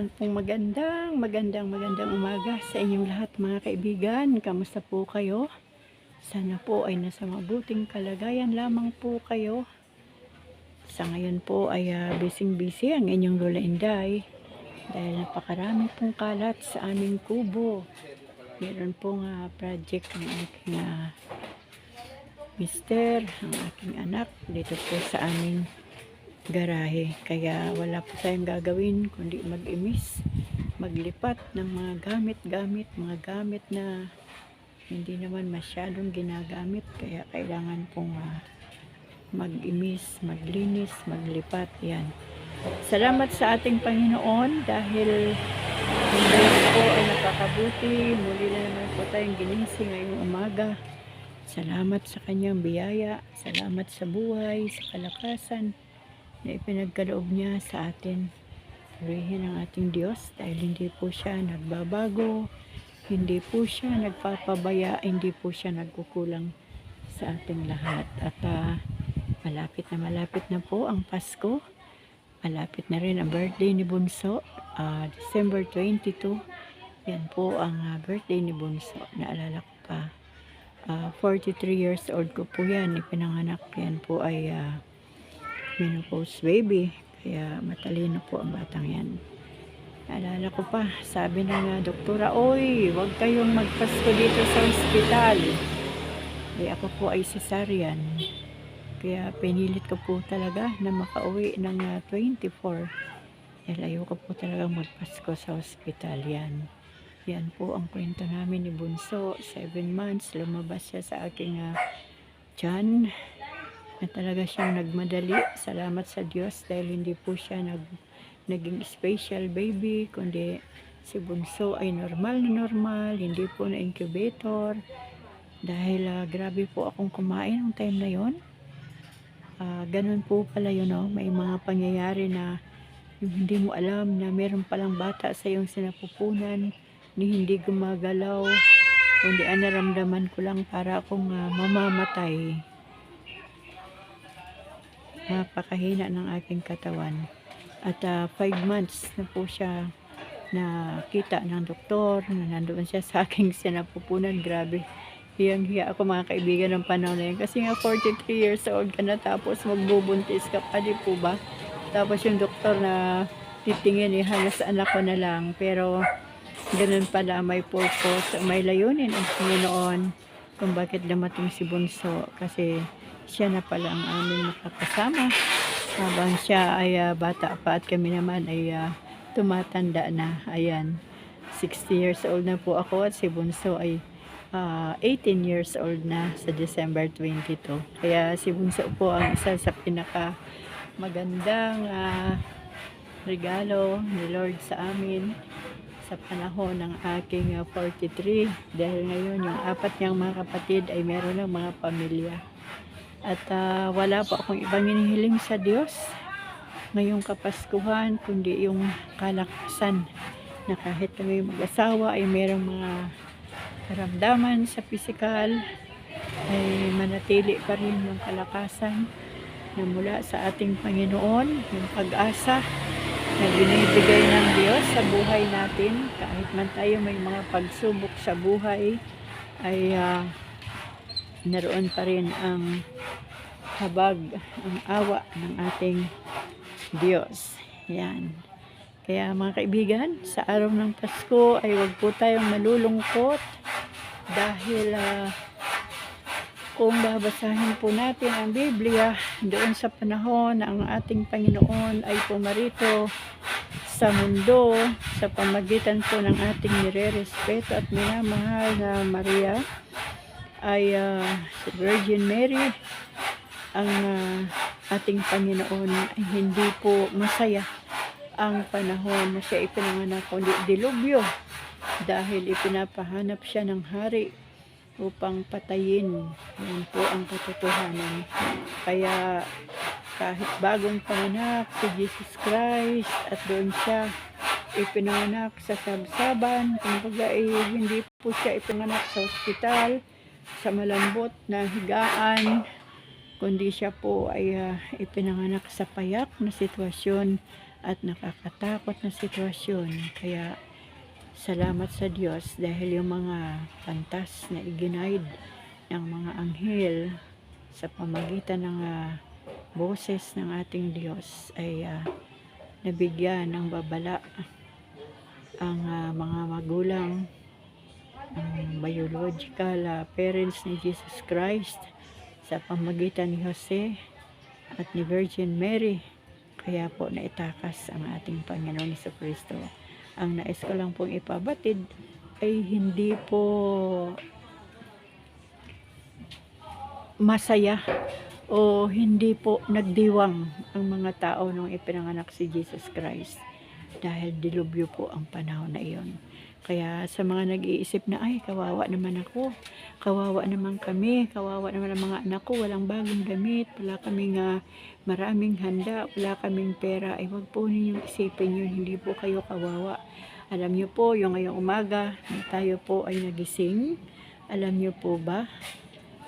naman pong magandang, magandang, magandang umaga sa inyong lahat mga kaibigan. Kamusta po kayo? Sana po ay nasa mabuting kalagayan lamang po kayo. Sa ngayon po ay uh, busy-busy ang inyong Lola Inday dahil napakarami pong kalat sa aming kubo. Meron pong uh, project ng aking uh, mister, ang aking anak dito po sa aming garahe. Kaya wala po tayong gagawin kundi mag-imis, maglipat ng mga gamit-gamit, mga gamit na hindi naman masyadong ginagamit. Kaya kailangan pong uh, mag-imis, maglinis, maglipat. Yan. Salamat sa ating Panginoon dahil hindi po ay nakakabuti. Muli na naman po tayong ginising ngayong umaga. Salamat sa kanyang biyaya. Salamat sa buhay, sa kalakasan na ipinagkaloob niya sa atin. Purihin ang ating Diyos dahil hindi po siya nagbabago, hindi po siya nagpapabaya, hindi po siya nagkukulang sa ating lahat. At ah, malapit na malapit na po ang Pasko. Malapit na rin ang birthday ni Bunso, ah, December 22. Yan po ang ah, birthday ni Bunso. Naalala ko pa. Ah, 43 years old ko po yan. Ipinanganak yan po ay ah, menopause baby. Kaya matalino po ang batang yan. Naalala ko pa, sabi ng uh, doktora, Oy, huwag kayong magpasko dito sa ospital. Eh ako po ay cesarean. Kaya pinilit ko po talaga na makauwi ng uh, 24. Dahil ayoko po talaga magpasko sa ospital yan. Yan po ang kwento namin ni Bunso. Seven months, lumabas siya sa aking uh, tiyan na talaga siyang nagmadali. Salamat sa Diyos dahil hindi po siya nag, naging special baby, kundi si Bunso ay normal na normal, hindi po na incubator. Dahil ah, grabe po akong kumain ng time na yon. Ah, ganun po pala yun, no? may mga pangyayari na yung hindi mo alam na meron palang bata sa iyong sinapupunan ni hindi gumagalaw kundi ang naramdaman ko lang para akong ah, mamamatay napakahina ng aking katawan. At 5 months na po siya nakita ng doktor na nandoon siya sa aking sinapupunan. Grabe. Hiyang hiya ako mga kaibigan ng panahon na yun. Kasi nga 43 years old ka na tapos magbubuntis ka pa, di po ba? Tapos yung doktor na titingin eh, halos anak ko na lang. Pero ganun pala, may purpose, may layunin ang Panginoon kung bakit dumating si Bunso. Kasi siya na pala ang aming makakasama. Habang siya ay ah, bata pa at kami naman ay ah, tumatanda na. Ayan 60 years old na po ako at si Bunso ay ah, 18 years old na sa December 22 kaya si Bunso po ang isa sa pinaka magandang ah, regalo ni Lord sa amin sa panahon ng aking ah, 43 dahil ngayon yung apat niyang mga kapatid ay meron ng mga pamilya at ah, wala po akong ibang hinihiling sa Diyos ngayong kapaskuhan, kundi yung kalakasan na kahit kami mag-asawa ay merong mga karamdaman sa pisikal ay manatili pa rin yung kalakasan na mula sa ating Panginoon, yung pag-asa na binibigay ng Diyos sa buhay natin. Kahit man tayo may mga pagsubok sa buhay ay ah, naroon pa rin ang habag, ang awa ng ating Diyos. Yan. Kaya mga kaibigan, sa araw ng Pasko ay huwag po tayong malulungkot dahil ah, kung babasahin po natin ang Biblia doon sa panahon na ang ating Panginoon ay pumarito sa mundo sa pamagitan po ng ating nire-respeto at minamahal na Maria ay si Virgin Mary ang ah, ating Panginoon ay hindi po masaya ang panahon na siya ipinanganak kundi dilubyo dahil ipinapahanap siya ng hari upang patayin. Yan po ang katotohanan. Kaya kahit bagong panganak si Jesus Christ at doon siya ipinanganak sa sabsaban, kumbaga eh, hindi po siya ipinanganak sa ospital, sa malambot na higaan, kundi siya po ay ah, ipinanganak sa payak na sitwasyon at nakakatakot na sitwasyon. Kaya salamat sa Diyos dahil yung mga pantas na iginaid ng mga anghel sa pamagitan ng ah, boses ng ating Diyos ay ah, nabigyan ng babala ang ah, mga magulang ang biological ah, parents ni Jesus Christ sa pamagitan ni Jose at ni Virgin Mary. Kaya po naitakas ang ating Panginoon Hesus Kristo. Ang nais ko lang pong ipabatid ay hindi po masaya o hindi po nagdiwang ang mga tao nung ipinanganak si Jesus Christ dahil dilubyo po ang panahon na iyon. Kaya sa mga nag-iisip na, ay, kawawa naman ako, kawawa naman kami, kawawa naman ang mga anak ko, walang bagong damit, wala kaming ah, maraming handa, wala kaming pera, ay wag po ninyong isipin yun, hindi po kayo kawawa. Alam niyo po, yung ngayong umaga, tayo po ay nagising, alam niyo po ba,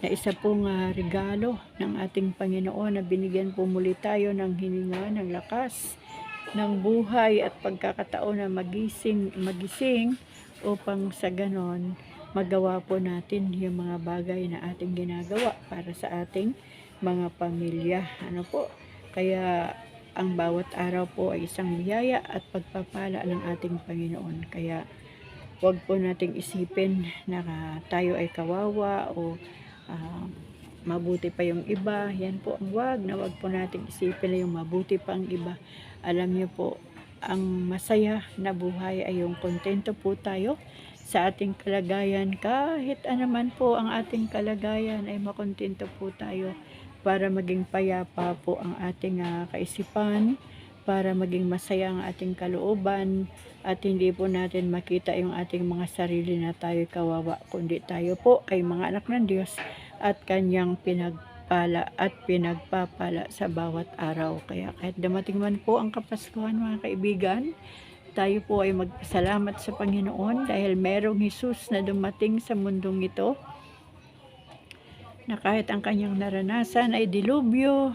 na isa pong ah, regalo ng ating Panginoon na binigyan po muli tayo ng hininga, ng lakas, ng buhay at pagkakataon na magising, magising upang sa ganon magawa po natin yung mga bagay na ating ginagawa para sa ating mga pamilya. Ano po? Kaya ang bawat araw po ay isang biyaya at pagpapala ng ating Panginoon. Kaya wag po nating isipin na tayo ay kawawa o ah, mabuti pa yung iba. Yan po ang wag na wag po nating isipin na yung mabuti pa ang iba. Alam niyo po, ang masaya na buhay ay yung kontento po tayo sa ating kalagayan. Kahit anuman po ang ating kalagayan ay makontento po tayo para maging payapa po ang ating ah, kaisipan, para maging masaya ang ating kalooban at hindi po natin makita yung ating mga sarili na tayo kawawa kundi tayo po ay mga anak ng Diyos at kanyang pinagpala at pinagpapala sa bawat araw. Kaya kahit dumating man po ang Kapaskuhan mga kaibigan, tayo po ay magpasalamat sa Panginoon dahil merong Jesus na dumating sa mundong ito na kahit ang kanyang naranasan ay dilubyo,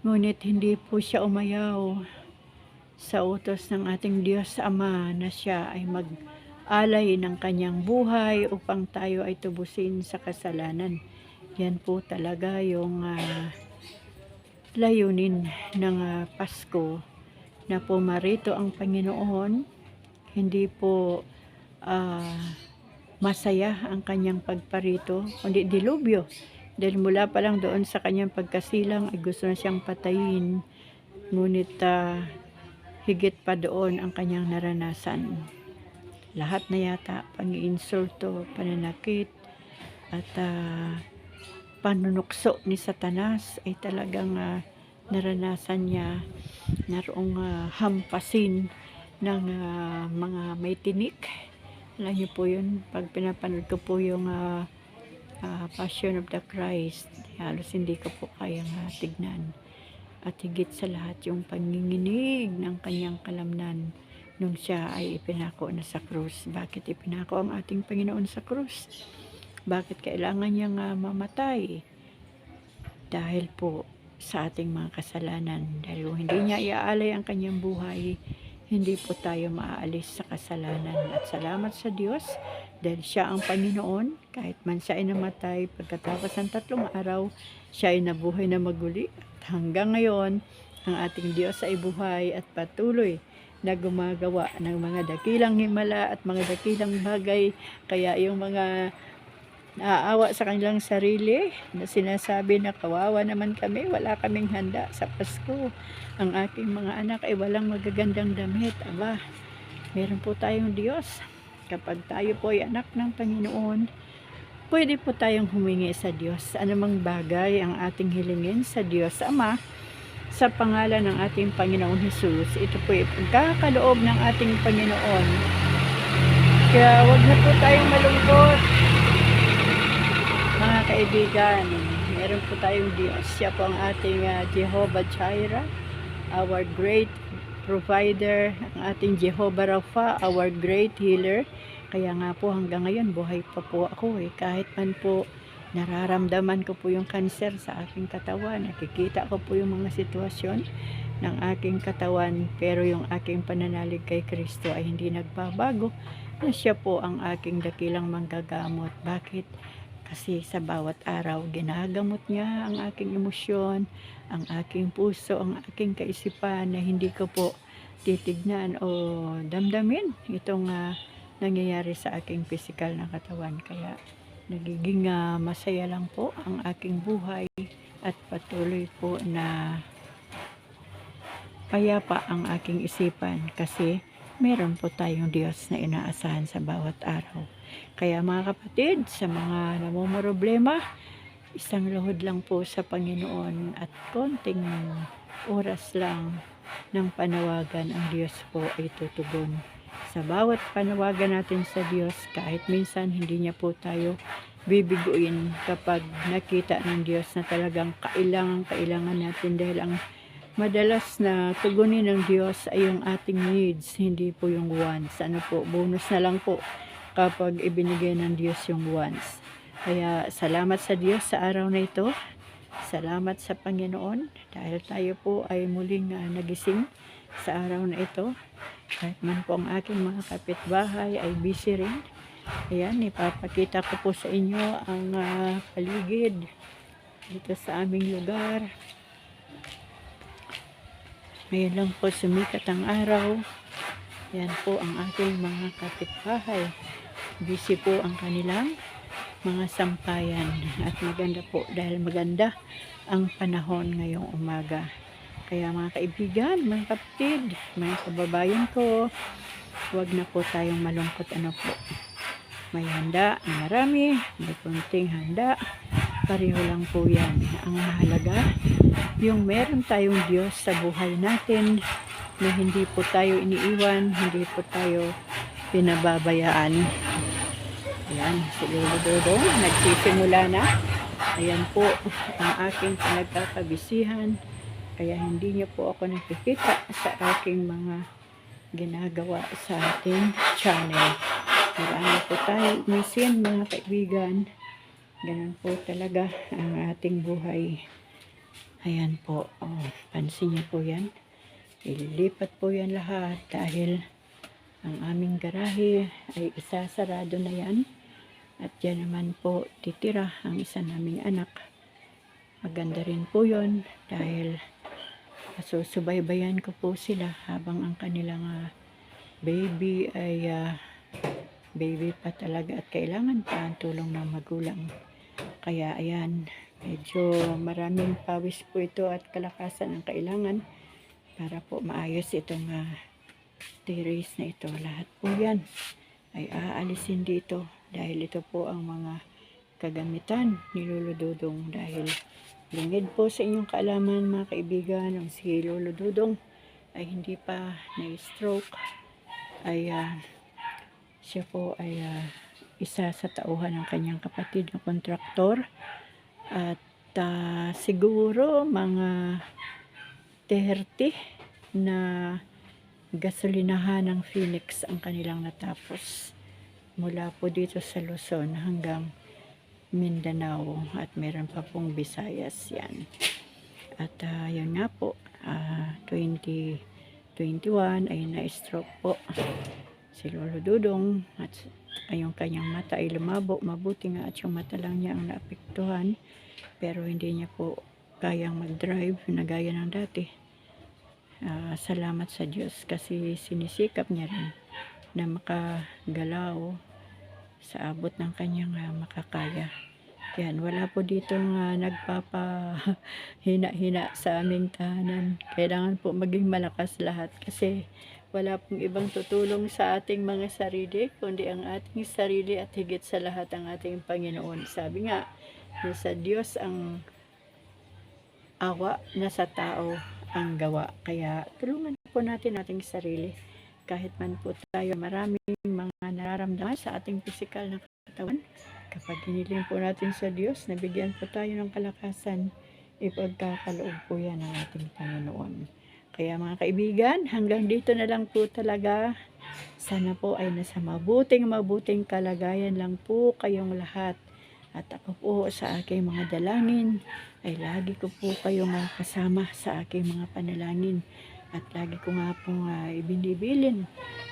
ngunit hindi po siya umayaw sa utos ng ating Diyos Ama na siya ay mag-alay ng kanyang buhay upang tayo ay tubusin sa kasalanan. Yan po talaga yung ah, layunin ng ah, Pasko na pumarito ang Panginoon. Hindi po ah, masaya ang kanyang pagparito, kundi dilubyo. Dahil mula pa lang doon sa kanyang pagkasilang ay gusto na siyang patayin. Ngunit ah, higit pa doon ang kanyang naranasan. Lahat na yata, pang-iinsulto, pananakit, at ah, panunukso ni Satanas ay talagang ah, naranasan niya naroong ah, hampasin ng ah, mga may tinik. Alam niyo po yun, pag pinapanood ko po yung ah, ah, Passion of the Christ, halos hindi ko po kayang ah, tignan. At higit sa lahat yung panginginig ng kanyang kalamnan nung siya ay ipinako na sa krus. Bakit ipinako ang ating Panginoon sa krus? Bakit kailangan niyang ah, mamatay? Dahil po sa ating mga kasalanan. Dahil hindi niya iaalay ang kanyang buhay, hindi po tayo maaalis sa kasalanan. At salamat sa Diyos dahil siya ang Panginoon. Kahit man siya ay namatay, pagkatapos ng tatlong araw, siya ay nabuhay na maguli. At hanggang ngayon, ang ating Diyos ay buhay at patuloy na gumagawa ng mga dakilang himala at mga dakilang bagay. Kaya yung mga naaawa sa kanilang sarili na sinasabi na kawawa naman kami, wala kaming handa sa Pasko. Ang aking mga anak ay walang magagandang damit. Aba, meron po tayong Diyos. Kapag tayo po ay anak ng Panginoon, pwede po tayong humingi sa Diyos. Anumang bagay ang ating hilingin sa Diyos Ama, sa pangalan ng ating Panginoong Hesus. Ito po ay pagkakaloob ng ating Panginoon. Kaya wag na po tayong malungkot. Kaibigan, meron po tayong Diyos. Siya po ang ating ah, Jehovah Jireh, our great provider, ang ating Jehovah Rapha, our great healer. Kaya nga po hanggang ngayon buhay pa po ako eh. Kahit man po nararamdaman ko po yung cancer sa aking katawan, nakikita ko po yung mga sitwasyon. ng aking katawan pero yung aking pananalig kay Kristo ay hindi nagbabago na siya po ang aking dakilang manggagamot. Bakit? Kasi sa bawat araw, ginagamot niya ang aking emosyon, ang aking puso, ang aking kaisipan na hindi ko po titignan o damdamin itong ah, nangyayari sa aking physical na katawan. Kaya nagiging ah, masaya lang po ang aking buhay at patuloy po na payapa ang aking isipan kasi meron po tayong Diyos na inaasahan sa bawat araw. Kaya mga kapatid, sa mga namumroblema, isang luhod lang po sa Panginoon at konting oras lang ng panawagan ang Diyos po ay tutugon. Sa bawat panawagan natin sa Diyos, kahit minsan hindi niya po tayo bibiguin kapag nakita ng Diyos na talagang kailangan kailangan natin dahil ang madalas na tugunin ng Diyos ay yung ating needs, hindi po yung wants. Ano po, bonus na lang po kapag ibinigay ng Diyos yung wants. Kaya salamat sa Diyos sa araw na ito. Salamat sa Panginoon dahil tayo po ay muling ah, nagising sa araw na ito. Kahit man po ang aking mga kapitbahay ay busy rin. Ayan, ipapakita ko po sa inyo ang ah, paligid dito sa aming lugar. Ngayon lang po sumikat ang araw. Yan po ang aking mga kapitbahay. Busy po ang kanilang mga sampayan. At maganda po dahil maganda ang panahon ngayong umaga. Kaya mga kaibigan, mga kapatid, mga kababayan ko, huwag na po tayong malungkot ano po. May handa na marami, may kunting handa, pareho lang po yan. Ang mahalaga, yung meron tayong Diyos sa buhay natin na hindi po tayo iniiwan, hindi po tayo pinababayaan. Ayan, si Lolo Dodong, nagsisimula na. Ayan po ang aking pinagkakabisihan. Kaya hindi niyo po ako nakikita sa aking mga ginagawa sa ating channel. Marami po tayo umisin mga kaibigan. Ganun po talaga ang ating buhay. Ayan po. Oh, pansin niyo po yan. Ililipat po yan lahat dahil ang aming garahe ay isasarado na yan. At dyan naman po titira ang isa naming anak. Maganda rin po yon dahil susubaybayan ko po sila habang ang kanilang ah, baby ay ah, baby pa talaga at kailangan pa ang tulong ng magulang. Kaya ayan, medyo maraming pawis po ito at kalakasan ang kailangan para po maayos itong uh, terrace na ito. Lahat po yan ay aalisin dito dahil ito po ang mga kagamitan ni Lolo Dudong. Dahil lingid po sa inyong kaalaman mga kaibigan ang si Lolo Dudong ay hindi pa na-stroke. Ay ah, siya po ay ah, isa sa tauhan ng kanyang kapatid na kontraktor. At ah, siguro mga 30 na gasolinahan ng Phoenix ang kanilang natapos mula po dito sa Luzon hanggang Mindanao at meron pa pong Visayas yan. At ah, yun nga po ah, 2021 ay na-stroke po. Si Lolo Dudong at ay kanyang mata ay lumabo mabuti nga at yung mata lang niya ang naapektuhan pero hindi niya po kayang mag-drive na gaya ng dati. Ah, salamat sa Diyos kasi sinisikap niya rin na makagalaw sa abot ng kanyang ah, makakaya. Yan, wala po dito nga nagpapa hina-hina sa aming tahanan. Kailangan po maging malakas lahat kasi wala pong ibang tutulong sa ating mga sarili, kundi ang ating sarili at higit sa lahat ang ating Panginoon. Sabi nga, nasa Diyos ang awa, nasa tao ang gawa. Kaya tulungan po natin ating sarili. Kahit man po tayo maraming mga nararamdaman sa ating physical na katawan. Kapag hiniling po natin sa Diyos, nabigyan po tayo ng kalakasan, ipagkakaloob po yan ng ating Panginoon. Kaya mga kaibigan, hanggang dito na lang po talaga. Sana po ay nasa mabuting mabuting kalagayan lang po kayong lahat. At ako po sa aking mga dalangin ay lagi ko po kayong kasama sa aking mga panalangin. At lagi ko nga pong ah, ibinibilin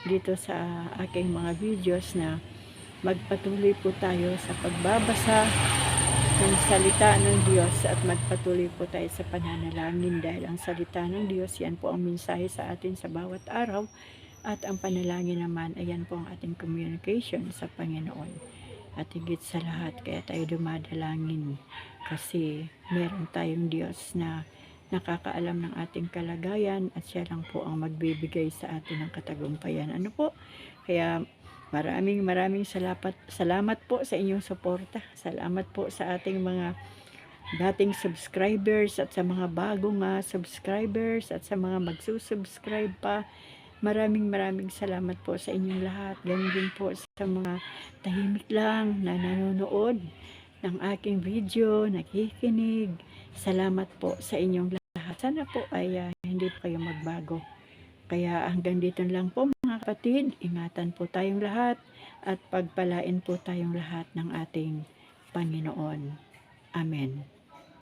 dito sa aking mga videos na magpatuloy po tayo sa pagbabasa ng salita ng Diyos at magpatuloy po tayo sa pananalangin dahil ang salita ng Diyos yan po ang mensahe sa atin sa bawat araw. At ang panalangin naman ayan po ang ating communication sa Panginoon. At higit sa lahat kaya tayo dumadalangin kasi meron tayong Diyos na nakakaalam ng ating kalagayan at siya lang po ang magbibigay sa atin ng katagumpayan. Ano po? Kaya maraming maraming salamat, salamat po sa inyong suporta. Salamat po sa ating mga dating subscribers at sa mga bagong ah, subscribers at sa mga magsusubscribe pa. Maraming maraming salamat po sa inyong lahat. Ganun din po sa mga tahimik lang na nanonood ng aking video, nakikinig. Salamat po sa inyong lahat. Sana po ay ah, hindi po kayo magbago. Kaya hanggang dito lang po mga kapatid, ingatan po tayong lahat at pagpalain po tayong lahat ng ating Panginoon. Amen.